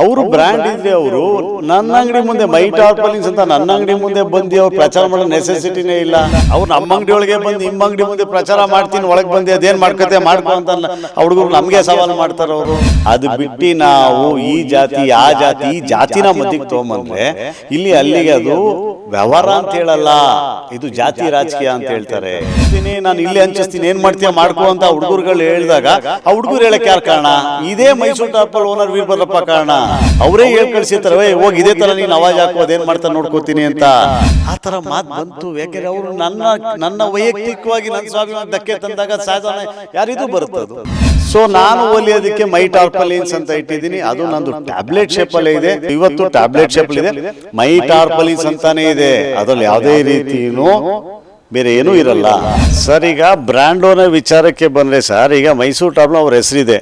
ಅವರು ಬ್ರ್ಯಾಂಡ್ ಇದ್ರೆ ಅವರು ನನ್ನ ಅಂಗಡಿ ಮುಂದೆ ಮೈ ಟಾರ್ಪಲಿಂಗ್ಸ್ ಅಂತ ನನ್ನ ಅಂಗಡಿ ಮುಂದೆ ಬಂದು ಅವ್ರು ಪ್ರಚಾರ ಮಾಡೋ ನೆಸೆಸಿಟಿನೇ ಇಲ್ಲ. ಅವ್ರು ನಮ್ಮ ಅಂಗಡಿ ಒಳಗೆ ಬಂದು ನಿಮ್ಮ ಅಂಗಡಿ ಮುಂದೆ ಪ್ರಚಾರ ಮಾಡ್ತೀನಿ ಒಳಗೆ ಬಂದು ಅದೇನ್ ಮಾಡ್ಕೊತೆ ಮಾಡ್ಕೊ ಅಂತ ಹುಡುಗರು ನಮಗೆ ಸವಾಲು ಮಾಡ್ತಾರೆ ಅವರು. ಅದು ಬಿಟ್ಟು ನಾವು ಈ ಜಾತಿ ಆ ಜಾತಿ ಈ ಜಾತಿನ ಮದ್ದಿಗೆ ತಗೊಂಬಂದ್ರೆ ಇಲ್ಲಿ ಅಲ್ಲಿಗೆ ಅದು ವ್ಯವಹಾರ ಅಂತ ಹೇಳಲ್ಲ. ಇದು ಜಾತಿ ರಾಜಕೀಯ ಅಂತ ಹೇಳ್ತಾರೆ. ನಾನು ಇಲ್ಲಿ ಹಂಚಿಸ್ತೀನಿ. ಏನ್ ಮಾಡ್ತೀಯ? ಮಾಡ್ಕೋ ಅಂತ ಹುಡುಗರುಗಳು ಹೇಳಿದಾಗ ಆ ಹುಡುಗರು ಹೇಳಕ್ ಯಾರು ಕಾರಣ ಇದೇ ಮೈಸೂರು ಟಾಪಲ್ ಓನರ್ ವೀರಭದ್ರಪ್ಪ ಕಾರಣ? ಅವರೇ ಹೇಳ್ ಕಳ್ಸಿರ್ತಾರೆ "ಏ, ಹೋಗಿ ಇದೇ ತರ ನೀನು ಅವಾಜ್ ಹಾಕೋದು ಅದೇನ್ ಮಾಡ್ತಾ ನೋಡ್ಕೋತೀನಿ ಅಂತ ಆ ತರ ಮಾತು ಬಂತು. ಯಾಕೆಂದ್ರೆ ಅವರು ನನ್ನ ನನ್ನ ವೈಯಕ್ತಿಕವಾಗಿ ನನ್ನ ಸ್ವಾಭಿಮಾನ ಧಕ್ಕೆ ತಂದಾಗ ಸಹಜ ಯಾರಿದು ಬರುತ್ತದು. ಸೊ ನಾನು ಒಲಿಯೋದಕ್ಕೆ ಮೈ ಟಾರ್ಪಲಿನ್ಸ್ ಅಂತ ಇಟ್ಟಿದ್ದೀನಿ. ಅದು ನಂದು ಟ್ಯಾಬ್ಲೆಟ್ ಶೇಪ್ ಅಲ್ಲೇ ಇದೆ. ಇವತ್ತು ಟ್ಯಾಬ್ಲೆಟ್ ಶೇಪ್ ಇದೆ. ಮೈ ಟಾರ್ಪಲಿನ್ಸ್ ಅಂತಾನೆ ಇದೆ. ಅದ್ರಲ್ಲಿ ಯಾವುದೇ ರೀತಿಯೂ ಬೇರೆ ಏನೂ ಇರಲ್ಲ. ಸರ್ ಈಗ ಬ್ರ್ಯಾಂಡೋನ ವಿಚಾರಕ್ಕೆ ಬಂದ್ರೆ ಸರ್ ಈಗ ಮೈಸೂರು ಟಾಬ್ಲೋ ಅವ್ರ ಹೆಸರಿದೆ.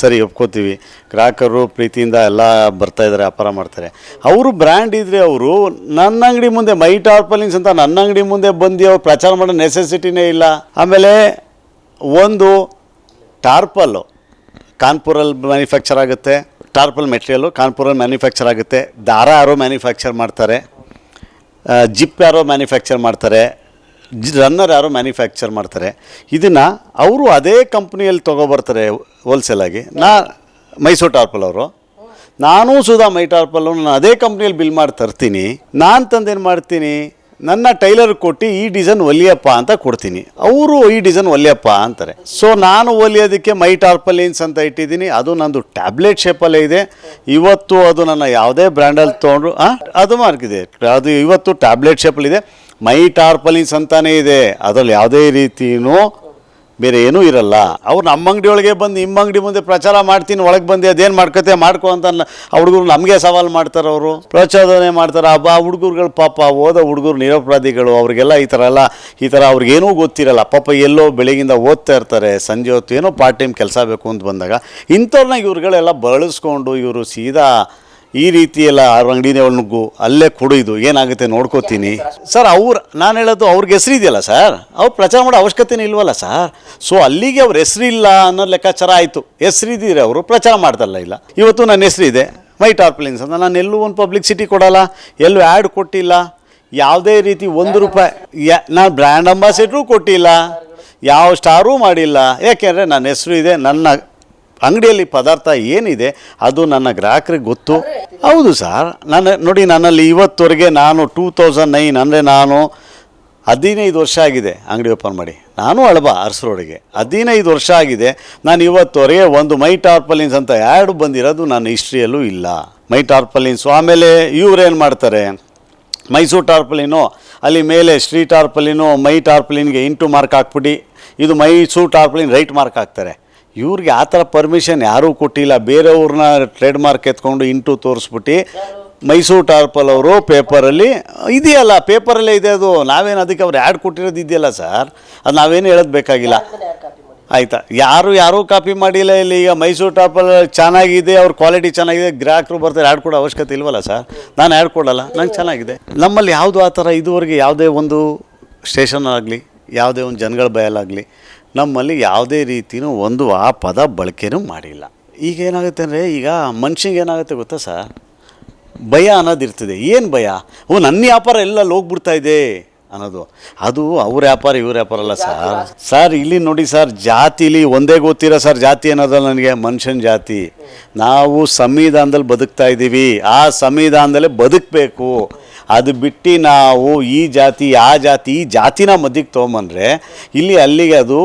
ಸರಿ, ಒಪ್ಕೋತೀವಿ. ಗ್ರಾಹಕರು ಪ್ರೀತಿಯಿಂದ ಎಲ್ಲ ಬರ್ತಾ ಇದ್ದಾರೆ, ವ್ಯಾಪಾರ ಮಾಡ್ತಾರೆ. ಅವರು ಬ್ರ್ಯಾಂಡ್ ಇದ್ದರೆ ಅವರು, ನನ್ನ ಅಂಗಡಿ ಮುಂದೆ ಮೈ ಟಾರ್ಪಲಿನ್ಸ್ ಅಂತ ನನ್ನ ಅಂಗಡಿ ಮುಂದೆ ಬಂದು ಅವ್ರು ಪ್ರಚಾರ ಮಾಡೋ ನೆಸೆಸಿಟಿನೇ ಇಲ್ಲ. ಆಮೇಲೆ ಒಂದು ಟಾರ್ಪಲ್ಲು ಕಾನ್ಪುರಲ್ಲಿ ಮ್ಯಾನುಫ್ಯಾಕ್ಚರ್ ಆಗುತ್ತೆ. ಟಾರ್ಪಲ್ ಮೆಟೀರಿಯಲು ಕಾನ್ಪುರಲ್ಲಿ ಮ್ಯಾನುಫ್ಯಾಕ್ಚರ್ ಆಗುತ್ತೆ. ದಾರ ಯಾರೋ ಮ್ಯಾನುಫ್ಯಾಕ್ಚರ್ ಮಾಡ್ತಾರೆ. ಜಿಪ್ ಯಾರೋ ಮ್ಯಾನುಫ್ಯಾಕ್ಚರ್ ಮಾಡ್ತಾರೆ. ರನ್ನರ್ ಯಾರೋ ಮ್ಯಾನುಫ್ಯಾಕ್ಚರ್ ಮಾಡ್ತಾರೆ. ಇದನ್ನು ಅವರು ಅದೇ ಕಂಪ್ನಿಯಲ್ಲಿ ತೊಗೊಬರ್ತಾರೆ ಹೋಲ್ಸೇಲಾಗಿ ನಾ ಮೈಸೂರು ಟಾರ್ಪಲ್ ಅವರು. ನಾನು ಸುಧಾ ಮೈ ಟಾರ್ಪಲ್ ನಾನು ಅದೇ ಕಂಪ್ನಿಯಲ್ಲಿ ಬಿಲ್ ಮಾಡಿ ತರ್ತೀನಿ. ನಾನು ತಂದೇನು ಮಾಡ್ತೀನಿ. ನನ್ನ ಟೈಲರ್ ಕೊಟ್ಟು ಈ ಡಿಸೈನ್ ಒಲಿಯಪ್ಪ ಅಂತ ಕೊಡ್ತೀನಿ. ಅವರು ಈ ಡಿಸೈನ್ ಒಲಿಯಪ್ಪ ಅಂತಾರೆ. ಸೊ ನಾನು ಒಲಿಯೋದಕ್ಕೆ ಮೈ ಟಾರ್ಪಲಿನ್ಸ್ ಅಂತ ಇಟ್ಟಿದ್ದೀನಿ. ಅದು ನಂದು ಟ್ಯಾಬ್ಲೆಟ್ ಶೇಪಲ್ಲೇ ಇದೆ. ಇವತ್ತು ಅದು ನನ್ನ ಯಾವುದೇ ಬ್ರ್ಯಾಂಡಲ್ಲಿ ತೊಗೊಂಡ್ರು ಅದು ಮಾರ್ಕಿದೆ ಅದು ಇವತ್ತು ಟ್ಯಾಬ್ಲೆಟ್ ಶೇಪಲ್ಲಿದೆ ಮೈ ಟಾರ್ಪಲಿನ್ಸ್ ಅಂತಾನೇ ಇದೆ. ಅದರಲ್ಲಿ ಯಾವುದೇ ರೀತಿಯೂ ಬೇರೆ ಏನೂ ಇರಲ್ಲ. ಅವ್ರು ನಮ್ಮ ಅಂಗಡಿ ಒಳಗೆ ಬಂದು, ನಿಮ್ಮ ಅಂಗಡಿ ಮುಂದೆ ಪ್ರಚಾರ ಮಾಡ್ತೀನಿ, ಒಳಗೆ ಬಂದು ಅದೇನು ಮಾಡ್ಕೊತೆ ಮಾಡ್ಕೋ ಅಂತ ಆ ಹುಡುಗರು ನಮಗೆ ಸವಾಲು ಮಾಡ್ತಾರೆ ಅವರು. ಪ್ರಚೋದನೆ ಮಾಡ್ತಾರೆ, ಹಬ್ಬ ಹುಡುಗರುಗಳು ಪಾಪ ಓದೋ ಹುಡುಗರು ನಿರಪರಾಧಿಗಳು, ಅವ್ರಿಗೆಲ್ಲ ಈ ಥರ ಎಲ್ಲ, ಈ ಥರ ಅವ್ರಿಗೇನೂ ಗೊತ್ತಿರಲ್ಲ. ಪಾಪ ಎಲ್ಲೋ ಬೆಳಗಿಂದ ಓದ್ತಾ ಇರ್ತಾರೆ. ಸಂಜೆ ಹೊತ್ತು ಏನೋ ಪಾರ್ಟ್ ಟೈಮ್ ಕೆಲಸ ಬೇಕು ಅಂತ ಬಂದಾಗ, ಇಂಥವ್ರನ್ನ ಇವ್ರುಗಳೆಲ್ಲ ಬಳಸ್ಕೊಂಡು ಇವರು ಸೀದಾ ಈ ರೀತಿ ಎಲ್ಲ ಅವ್ರ ನುಗ್ಗು, ಅಲ್ಲೇ ಕೊಡೋದು ಏನಾಗುತ್ತೆ ನೋಡ್ಕೋತೀನಿ. ಸರ್, ಅವ್ರು, ನಾನು ಹೇಳೋದು ಅವ್ರಿಗೆ ಹೆಸರಿದೆಯಲ್ಲ ಸರ್? ಅವ್ರು ಪ್ರಚಾರ ಮಾಡೋ ಅವಶ್ಯಕತೆನೇ ಇಲ್ವಲ್ಲ ಸರ್? ಸೊ ಅಲ್ಲಿಗೆ ಅವ್ರ ಹೆಸರಿಲ್ಲ ಅನ್ನೋ ಲೆಕ್ಕಾಚಾರ ಆಯಿತು. ಹೆಸರಿದ್ದೀರಿ ಅವರು ಪ್ರಚಾರ ಮಾಡ್ತಲ್ಲ ಇಲ್ಲ. ಇವತ್ತು ನನ್ನ ಹೆಸರಿದೆ ಮೈ ಟಾರ್ಪ್ಲಿನ್ಸ್ ಅಂತ. ನಾನು ಎಲ್ಲೂ ಒಂದು ಪಬ್ಲಿಸಿಟಿ ಕೊಡಲ್ಲ, ಎಲ್ಲೂ ಆ್ಯಡ್ ಕೊಟ್ಟಿಲ್ಲ. ಯಾವುದೇ ರೀತಿ ಒಂದು ರೂಪಾಯಿ ನಾನು ಬ್ರ್ಯಾಂಡ್ ಅಂಬಾಸಿಡ್ರೂ ಕೊಟ್ಟಿಲ್ಲ. ಯಾವ ಸ್ಟಾರೂ ಮಾಡಿಲ್ಲ. ಯಾಕೆಂದರೆ ನನ್ನ ಹೆಸರು ಇದೆ, ನನ್ನ ಅಂಗಡಿಯಲ್ಲಿ ಪದಾರ್ಥ ಏನಿದೆ, ಅದು ನನ್ನ ಗ್ರಾಹಕರಿಗೆ ಗೊತ್ತು. ಹೌದು ಸರ್. ನನ್ನ, ನೋಡಿ ನನ್ನಲ್ಲಿ ಇವತ್ತವರೆಗೆ ನಾನು ಟೂ ತೌಸಂಡ್ ನೈನ್ ಅಂದರೆ ನಾನು ಹದಿನೈದು ವರ್ಷ ಆಗಿದೆ ಅಂಗಡಿ ಓಪನ್ ಮಾಡಿ. ನಾನು ಅಳಬ ಅರಸರೋಡಿಗೆ ಹದಿನೈದು ವರ್ಷ ಆಗಿದೆ. ನಾನು ಇವತ್ತವರೆಗೆ ಒಂದು ಮೈ ಟಾರ್ಪಲಿನ್ಸ್ ಅಂತ ಯಾರು ಬಂದಿರೋದು ನನ್ನ ಹಿಸ್ಟ್ರಿಯಲ್ಲೂ ಇಲ್ಲ. ಮೈ ಟಾರ್ಪಲಿನ್ಸು ಆಮೇಲೆ ಇವ್ರೇನು ಮಾಡ್ತಾರೆ, ಮೈಸೂರು ಟಾರ್ಪಲಿನು, ಅಲ್ಲಿ ಮೇಲೆ ಸ್ಟ್ರೀಟ್ ಟಾರ್ಪಲಿನು ಮೈ ಟಾರ್ಪಲಿನ್ಗೆ ಇಂಟು ಮಾರ್ಕ್ ಹಾಕ್ಬಿಟ್ಟು ಇದು ಮೈಸೂರು ಟಾರ್ಪಲಿನ್ ರೈಟ್ ಮಾರ್ಕ್ ಹಾಕ್ತಾರೆ. ಇವ್ರಿಗೆ ಆ ಥರ ಪರ್ಮಿಷನ್ ಯಾರೂ ಕೊಟ್ಟಿಲ್ಲ. ಬೇರೆಯವ್ರನ್ನ ಟ್ರೇಡ್ ಮಾರ್ಕ್ ಎತ್ಕೊಂಡು ಇಂಟು ತೋರಿಸ್ಬಿಟ್ಟು ಮೈಸೂರು ಟಾರ್ಪಲ್ ಅವರು ಪೇಪರಲ್ಲಿ, ಇದೆಯಲ್ಲ, ಪೇಪರಲ್ಲೇ ಇದೆ ಅದು. ನಾವೇನು ಅದಕ್ಕೆ ಅವ್ರು ಆ್ಯಡ್ ಕೊಟ್ಟಿರೋದು ಇದೆಯಲ್ಲ ಸರ್? ಅದು ನಾವೇನು ಹೇಳೋದು ಬೇಕಾಗಿಲ್ಲ. ಆಯ್ತಾ? ಯಾರು ಯಾರೂ ಕಾಪಿ ಮಾಡಿಲ್ಲ ಇಲ್ಲಿ. ಈಗ ಮೈಸೂರು ಟಾಪಲ್ ಚೆನ್ನಾಗಿದೆ, ಅವ್ರ ಕ್ವಾಲಿಟಿ ಚೆನ್ನಾಗಿದೆ, ಗ್ರಾಹಕರು ಬರ್ತಾರೆ ಆ್ಯಡ್ ಕೊಡೋ ಅವಶ್ಯಕತೆ ಇಲ್ವಲ್ಲ ಸರ್? ನಾನು ಆ್ಯಡ್ ಕೊಡಲ್ಲ, ನಂಗೆ ಚೆನ್ನಾಗಿದೆ. ನಮ್ಮಲ್ಲಿ ಯಾವುದು ಆ ಥರ ಇದುವರೆಗೆ ಯಾವುದೇ ಒಂದು ಸ್ಟೇಷನ್ ಆಗಲಿ, ಯಾವುದೇ ಒಂದು ಜನಗಳ ಬಯಲಾಗಲಿ ನಮ್ಮಲ್ಲಿ ಯಾವುದೇ ರೀತಿಯೂ ಒಂದು ಆ ಪದ ಬಳಕೆನೂ ಮಾಡಿಲ್ಲ. ಈಗ ಏನಾಗುತ್ತೆ ಅಂದರೆ ಈಗ ಮನುಷ್ಯಂಗೆ ಏನಾಗುತ್ತೆ ಗೊತ್ತಾ ಸರ್? ಭಯ ಅನ್ನೋದಿರ್ತದೆ ಏನು ಭಯ? ಓ ನನ್ನ ವ್ಯಾಪಾರ ಎಲ್ಲ ಹೋಗ್ಬಿಡ್ತಾ ಇದೆ ಅನ್ನೋದು. ಅದು ಅವ್ರ ವ್ಯಾಪಾರ ಇವ್ರ ವ್ಯಾಪಾರ ಅಲ್ಲ ಸರ್. ಸರ್ ಇಲ್ಲಿ ನೋಡಿ ಸರ್ ಜಾತಿಲಿ ಒಂದೇ ಗೊತ್ತಿರೋ ಸರ್ ಜಾತಿ ಅನ್ನೋದಲ್ಲ ನನಗೆ ಮನುಷ್ಯನ ಜಾತಿ. ನಾವು ಸಂವಿಧಾನದಲ್ಲಿ ಬದುಕ್ತಾ ಇದ್ದೀವಿ. ಆ ಸಂವಿಧಾನದಲ್ಲೇ ಬದುಕಬೇಕು. ಅದು ಬಿಟ್ಟು ನಾವು ಈ ಜಾತಿ, ಆ ಜಾತಿ, ಈ ಜಾತಿನ ಮಧ್ಯಕ್ಕೆ ತೊಗೊಂಬಂದ್ರೆ ಇಲ್ಲಿ ಅಲ್ಲಿಗೆ ಅದು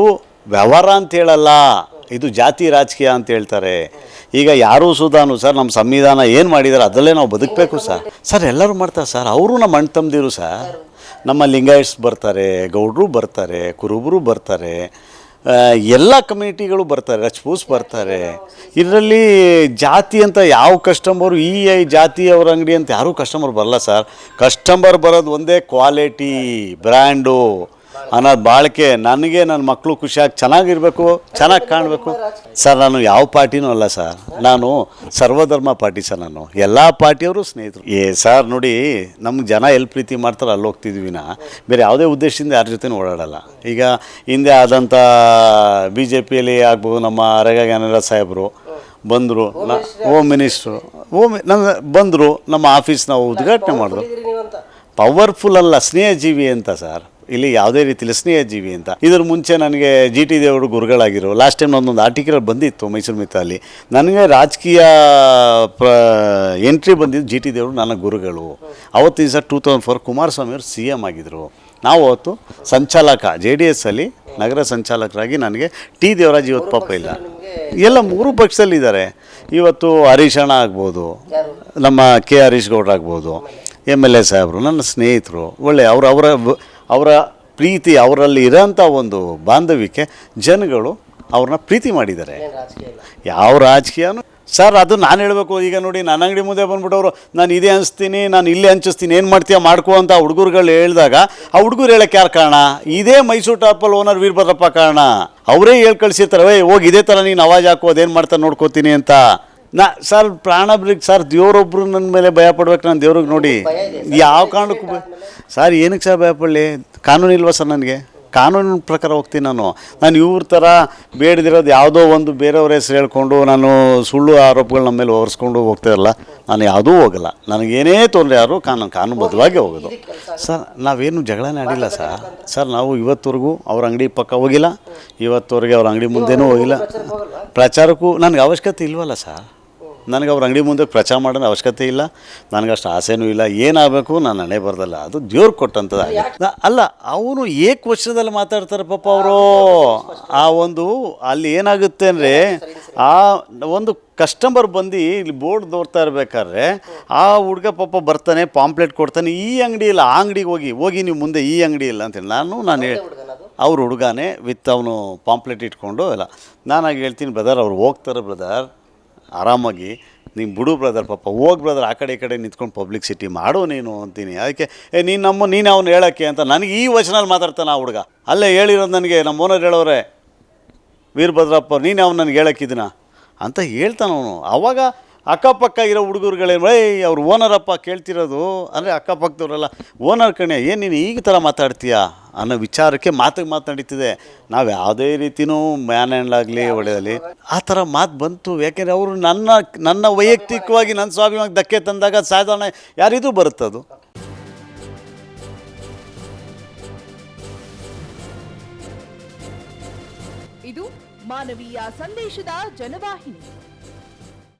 ವ್ಯವಹಾರ ಅಂತ ಹೇಳಲ್ಲ. ಇದು ಜಾತಿ ರಾಜಕೀಯ ಅಂತ ಹೇಳ್ತಾರೆ. ಈಗ ಯಾರೂ ಸುಧಾನು ಸರ್, ನಮ್ಮ ಸಂವಿಧಾನ ಏನು ಮಾಡಿದಾರೆ ಅದರಲ್ಲೇ ನಾವು ಬದುಕಬೇಕು ಸರ್. ಸರ್, ಎಲ್ಲರೂ ಮಾಡ್ತಾರೆ ಸರ್. ಅವರು ನಮ್ಮ ಅಣ್ಣ ತಮ್ಮದಿರು ಸರ್. ನಮ್ಮ ಲಿಂಗಾಯಟ್ಸ್ ಬರ್ತಾರೆ, ಗೌಡ್ರು ಬರ್ತಾರೆ, ಕುರುಬರು ಬರ್ತಾರೆ. ಎಲ್ಲ ಕಮ್ಯುನಿಟಿಗಳು ಬರ್ತಾರೆ, ರಜಪೂಸ್ ಬರ್ತಾರೆ. ಇದರಲ್ಲಿ ಜಾತಿ ಅಂತ ಯಾವ ಕಸ್ಟಮರು ಈ ಐ ಜಾತಿಯವ್ರ ಅಂಗಡಿ ಅಂತ ಯಾರೂ ಕಸ್ಟಮರ್ ಬರಲ್ಲ ಸರ್. ಕಸ್ಟಮರ್ ಬರೋದು ಒಂದೇ ಕ್ವಾಲಿಟಿ ಬ್ರ್ಯಾಂಡು ಅನ್ನೋದು ಬಾಳಿಕೆ ನನಗೆ ನನ್ನ ಮಕ್ಕಳು ಖುಷಿಯಾಗಿ ಚೆನ್ನಾಗಿರಬೇಕು ಚೆನ್ನಾಗಿ ಕಾಣಬೇಕು. ಸರ್ ನಾನು ಯಾವ ಪಾರ್ಟಿನೂ ಅಲ್ಲ ಸರ್. ನಾನು ಸರ್ವಧರ್ಮ ಪಾರ್ಟಿ ಸರ್ ನಾನು. ಎಲ್ಲ ಪಾರ್ಟಿಯವರು ಸ್ನೇಹಿತರು. ಏ ಸರ್ ನೋಡಿ ನಮ್ಗೆ ಜನ ಎಲ್ಲಿ ಪ್ರೀತಿ ಮಾಡ್ತಾರೋ ಅಲ್ಲಿ ಹೋಗ್ತಿದ್ವಿ ನಾ. ಬೇರೆ ಯಾವುದೇ ಉದ್ದೇಶದಿಂದ ಯಾರ ಜೊತೆ ಓಡಾಡಲ್ಲ. ಈಗ ಹಿಂದೆ ಆದಂಥ ಬಿ ಜೆ ಪಿಯಲ್ಲಿ ಆಗ್ಬೋದು ನಮ್ಮ ಅರಗ ಜ್ಞಾನರ ಸಾಹೇಬರು ಬಂದರು. ಹೋಮ್ ಮಿನಿಸ್ಟ್ರು ಹೋಮ್ ನಮ್ಮ ಬಂದರು ನಮ್ಮ ಆಫೀಸ್ನ ಉದ್ಘಾಟನೆ ಮಾಡಿದ್ರು. ಪವರ್ಫುಲ್ ಅಲ್ಲ ಸ್ನೇಹಜೀವಿ ಅಂತ ಸರ್. ಇಲ್ಲಿ ಯಾವುದೇ ರೀತಿಯಲ್ಲಿ ಸ್ನೇಹ ಜೀವಿ ಅಂತ. ಇದ್ರ ಮುಂಚೆ ನನಗೆ ಜಿ ಟಿ ದೇವರು ಗುರುಗಳಾಗಿರೋ ಲಾಸ್ಟ್ ಟೈಮ್ ಒಂದೊಂದು ಆರ್ಟಿಕಲ್ ಬಂದಿತ್ತು ಮೈಸೂರು ಮಿತ್ತಲ್ಲಿ ನನಗೆ ರಾಜಕೀಯ ಪ್ರ ಎಂಟ್ರಿ ಬಂದಿದ್ದು ಜಿ ಟಿ ದೇವರು, ನನ್ನ ಗುರುಗಳು. ಅವತ್ತಿನ sir two thousand four Kumaraswamy ಅವರು ಸಿ ಎಂ ಆಗಿದ್ದರು ನಾವು ಅವತ್ತು ಸಂಚಾಲಕ ಜೆ ಡಿ ಎಸ್ಸಲ್ಲಿ ನಗರ ಸಂಚಾಲಕರಾಗಿ ನನಗೆ ಟಿ ದೇವರಾಜ್ ಇವತ್ತು ಪಾಪ ಇಲ್ಲ. ಎಲ್ಲ ಮೂರು ಪಕ್ಷದಲ್ಲಿದ್ದಾರೆ ಇವತ್ತು ಹರೀಶ್ ಅಣ್ಣ ಆಗ್ಬೋದು, ನಮ್ಮ ಕೆ ಹರೀಶ್ ಗೌಡ್ರ ಆಗ್ಬೋದು ಎಂ ಎಲ್ ಎ ಸಾಹೇಬರು, ನನ್ನ ಸ್ನೇಹಿತರು, ಒಳ್ಳೆ ಅವರು, ಅವರ ಅವರ ಪ್ರೀತಿ ಅವರಲ್ಲಿ ಇರೋಂಥ ಒಂದು ಬಾಂಧವ್ಯಕ್ಕೆ ಜನಗಳು ಅವ್ರನ್ನ ಪ್ರೀತಿ ಮಾಡಿದ್ದಾರೆ. ಏನ್ ರಾಜಕೀಯ ಯಾವ ರಾಜಕೀಯನೂ ಸರ್ ಅದು ನಾನು ಹೇಳಬೇಕು. ಈಗ ನೋಡಿ ನನ್ನ ಅಂಗಡಿ ಮುಂದೆ ಬಂದ್ಬಿಟ್ಟವರು ನಾನು ಇದೇ ಅನಿಸ್ತೀನಿ ನಾನು ಇಲ್ಲೇ ಹಂಚಿಸ್ತೀನಿ ಏನು ಮಾಡ್ತೀಯ ಮಾಡ್ಕೋ ಅಂತ ಹುಡುಗರುಗಳು ಹೇಳಿದಾಗ ಆ ಹುಡುಗರು ಹೇಳಕ್ಕೆ ಯಾರು ಕಾರಣ? ಇದೇ ಮೈಸೂರು ಟಾಪಲ್ ಓನರ್ ವೀರಭದ್ರಪ್ಪ ಕಾರಣ. ಅವರೇ ಹೇಳಿ ಕಳಿಸಿರ್ತಾರೆ ಹೋಗಿ ಇದೇ ಥರ ನೀನು ಅವಾಜ್ ಹಾಕು ಅದೇನು ಮಾಡ್ತಾ ನೋಡ್ಕೋತೀನಿ ಅಂತ. ನಾ ಸರ್ ಪ್ರಾಣ ಬಿಡ್ಲಿಕ್ಕೆ ಸರ್ ದೇವರೊಬ್ರು ನನ್ನ ಮೇಲೆ ಭಯ ಪಡ್ಬೇಕು ನಾನು ದೇವ್ರಿಗೆ ನೋಡಿ. ಯಾವ ಕಾರಣಕ್ಕೂ ಸರ್ ಏನಕ್ಕೆ ಸರ್ ಭಯ ಪಡಲಿ? ಕಾನೂನು ಇಲ್ವಾ ಸರ್ ನನಗೆ? ಕಾನೂನಿನ ಪ್ರಕಾರ ಹೋಗ್ತೀನಿ ನಾನು. ನಾನು ಇವ್ರ ಥರ ಬೇಡದಿರೋದು ಯಾವುದೋ ಒಂದು ಬೇರೆಯವ್ರ ಹೆಸರು ಹೇಳ್ಕೊಂಡು ನಾನು ಸುಳ್ಳು ಆರೋಪಗಳು ನಮ್ಮ ಮೇಲೆ ಹೊರಿಸ್ಕೊಂಡು ಹೋಗ್ತಾಯಿರಲ್ಲ ನಾನು ಯಾವುದೂ ಹೋಗಲ್ಲ. ನನಗೇನೇ ತೊಂದರೆ ಯಾರು ಕಾನೂನು ಕಾನೂನುಬದ್ಧವಾಗಿ ಹೋಗೋದು. ಸರ್. ನಾವೇನು ಜಗಳನೇ ಆಡಿಲ್ಲ ಸರ್. ಸರ್ ನಾವು ಇವತ್ತವರೆಗೂ ಅವ್ರ ಅಂಗಡಿ ಪಕ್ಕ ಹೋಗಿಲ್ಲ. ಇವತ್ತವರೆಗೆ ಅವ್ರ ಅಂಗಡಿ ಮುಂದೆನೂ ಹೋಗಿಲ್ಲ. ಪ್ರಚಾರಕ್ಕೂ ನನಗೆ ಅವಶ್ಯಕತೆ ಇಲ್ವಲ್ಲ ಸರ್. ನನಗೆ ಅವ್ರ ಅಂಗಡಿ ಮುಂದೆ ಪ್ರಚಾರ ಮಾಡೋಣ ಅವಶ್ಯಕತೆ ಇಲ್ಲ, ನನಗಷ್ಟು ಆಸೆನೂ ಇಲ್ಲ, ಏನಾಗಬೇಕು ನಾನು ಹಣೆ ಬರ್ದಲ್ಲ, ಅದು ದೇವ್ರು ಕೊಟ್ಟಂಥದ್ದು ಅಲ್ಲ, ಅವನು ಏಕ್ ವರ್ಷದಲ್ಲಿ ಮಾತಾಡ್ತಾರೆ ಪಾಪ ಅವರು. ಆ ಒಂದು, ಅಲ್ಲಿ ಏನಾಗುತ್ತೆ ಅಂದರೆ, ಆ ಒಂದು ಕಸ್ಟಮರ್ ಬಂದು ಇಲ್ಲಿ ಬೋರ್ಡ್ ನೋಡ್ತಾ ಇರ್ಬೇಕಾದ್ರೆ, ಆ ಹುಡುಗ ಪಾಪ ಬರ್ತಾನೆ ಪಾಂಪ್ಲೆಟ್ ಕೊಡ್ತಾನೆ, ಈ ಅಂಗಡಿ ಇಲ್ಲ, ಆ ಅಂಗಡಿಗೆ ಹೋಗಿ ಹೋಗಿ ನೀವು ಮುಂದೆ ಈ ಅಂಗಡಿ ಇಲ್ಲ ಅಂತೇಳಿ ನಾನು ನಾನು ಹೇಳಿ, ಅವ್ರ ಹುಡುಗನೇ ವಿತ್ ಅವನು ಪಾಂಪ್ಲೆಟ್ ಇಟ್ಕೊಂಡು ಎಲ್ಲ ನಾನಾಗಿ ಹೇಳ್ತೀನಿ ಬ್ರದರ್ ಅವ್ರು ಹೋಗ್ತಾರೆ ಬ್ರದರ್ ಆರಾಮಾಗಿ, ನೀನು ಬಿಡು ಬ್ರದರ್ ಪಾಪ, ಹೋಗಿ ಬ್ರದರ್ ಆ ಕಡೆ ಈ ಕಡೆ ನಿಂತ್ಕೊಂಡು ಪಬ್ಲಿಸಿಟಿ ಮಾಡು ನೀನು ಅಂತೀನಿ. ಅದಕ್ಕೆ, ಏ, ನೀನು ನಮ್ಮ, ನೀನು ಅವ್ನು ಹೇಳೋಕ್ಕೆ ಅಂತ ನನಗೆ ಈ ವಚನಲ್ಲಿ ಮಾತಾಡ್ತಾನೆ ಆ ಹುಡುಗ. ಅಲ್ಲೇ ಹೇಳಿರೋದು ನನಗೆ ನಮ್ಮ ಓನರ್ ಹೇಳೋರೆ, ವೀರಭದ್ರಪ್ಪ, ನೀನು ಅವ್ನು ನನಗೆ ಹೇಳೋಕ್ಕಿದ್ದೀನ ಅಂತ ಹೇಳ್ತಾನವನು ಅವಾಗ ಅಕ್ಕಪಕ್ಕ ಇರೋ ಹುಡುಗರುಗಳೇನು, ಏಯ್, ಅವ್ರು ಓನರಪ್ಪ ಕೇಳ್ತಿರೋದು. ಅಂದರೆ ಅಕ್ಕಪಕ್ಕದವರೆಲ್ಲ, ಓನರ್ ಕಣೆ, ಏನು ನೀನು ಈಗ ಥರ ಮಾತಾಡ್ತೀಯಾ? ಅನ್ನೋ ವಿಚಾರಕ್ಕೆ ಮಾತಿಗೆ ಮಾತು ನಡೀತಿದೆ. ನಾವು ಯಾವುದೇ ರೀತಿಯೂ ಮ್ಯಾನ್ ಹ್ಯಾಂಡ್ ಆಗಲಿ ಒಳ್ಳೆಯದಲ್ಲಿ ಆ ಥರ ಮಾತು ಬಂತು. ಯಾಕೆಂದರೆ ಅವರು ನನ್ನ ನನ್ನ ವೈಯಕ್ತಿಕವಾಗಿ, ನನ್ನ ಸ್ವಾಭಿಮಾನಕ್ಕೆ ಧಕ್ಕೆ ತಂದಾಗ ಸಾಧಾರಣ ಯಾರಿಗೂ ಬರುತ್ತದು ಇದು ಮಾನವೀಯ ಸಂದೇಶದ ಜನವಾಹಿನಿ.